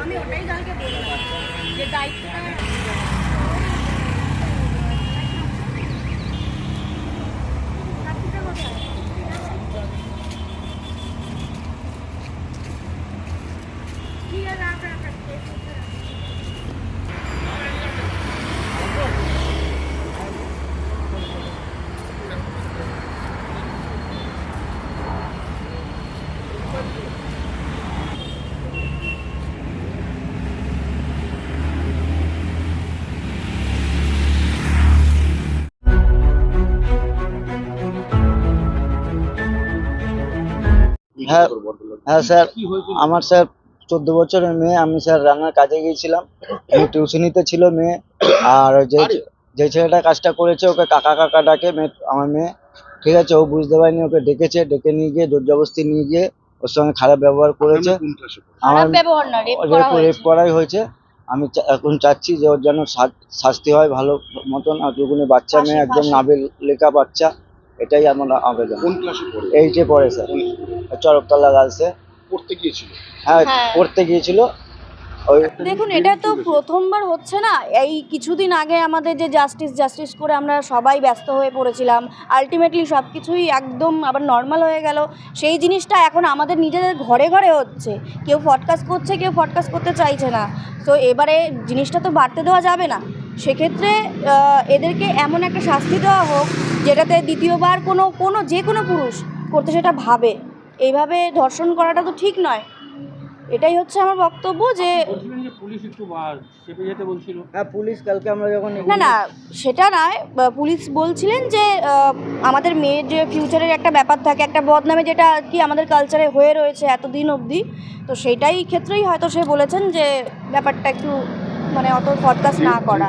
আমি ওটাই কালকে বললাম যে দায়িত্বটা ঠিক আছে রাখ রাখ রাখ হ্যাঁ হ্যাঁ স্যার। আমার স্যার চোদ্দ বছরের মেয়ে আমি স্যার রান্নার কাজে গিয়েছিলাম। আমি টিউশনিতে ছিল মেয়ে আর ওই যে যে ছেলেটা কাজটা করেছে ওকে কাকা কাকা ডাকে মেয়ে আমার মেয়ে। ঠিক আছে ও বুঝতে পারেনি ওকে ডেকেছে ডেকে নিয়ে গিয়ে জোর জবরদস্তি নিয়ে গিয়ে ওর সঙ্গে খারাপ ব্যবহার করেছে। আমার খারাপ ব্যবহার না রেপ করা রেপ রেপ করাই হয়েছে। আমি এখন চাচ্ছি যে ওর যেন শাস্তি হয় ভালো মতন আর দুগুনি বাচ্চা মেয়ে একদম। নাবিল লেখা বাচ্চা এটাই আমার আবেদন। এই যে পড়ে? স্যার। চরকতলা গার্লসে। পড়তে গিয়েছিল? হ্যাঁ হ্যাঁ। পড়তে গিয়েছিল। দেখুন এটা তো প্রথমবার হচ্ছে না। এই কিছুদিন আগে আমাদের যে জাস্টিস জাস্টিস করে আমরা সবাই ব্যস্ত হয়ে পড়েছিলাম। আলটিমেটলি সব কিছুই একদম আবার নর্মাল হয়ে গেল। সেই জিনিসটা এখন আমাদের নিজেদের ঘরে ঘরে হচ্ছে। কেউ ফটকাস করছে কেউ ফটকাস করতে চাইছে না। তো এবারে জিনিসটা তো বাড়তে দেওয়া যাবে না। সেক্ষেত্রে এদেরকে এমন একটা শাস্তি দেওয়া হোক যেটাতে দ্বিতীয়বার কোনো কোনো যে কোনো পুরুষ করতে সেটা ভাবে। এইভাবে ধর্ষণ করাটা তো ঠিক নয়। এটাই হচ্ছে আমার বক্তব্য যে পুলিশ একটু চেপে যেতে বলছিল। হ্যাঁ পুলিশ কালকে আমরা যখন না না সেটা নয়। পুলিশ বলছিলেন যে আমাদের মেয়ের যে ফিউচারের একটা ব্যাপার থাকে একটা বদনামে যেটা আর কি আমাদের কালচারে হয়ে রয়েছে এতদিন অবধি তো সেটাই ক্ষেত্রেই হয়তো সে বলেছেন যে ব্যাপারটা একটু মানে অত ফরকাস না করা।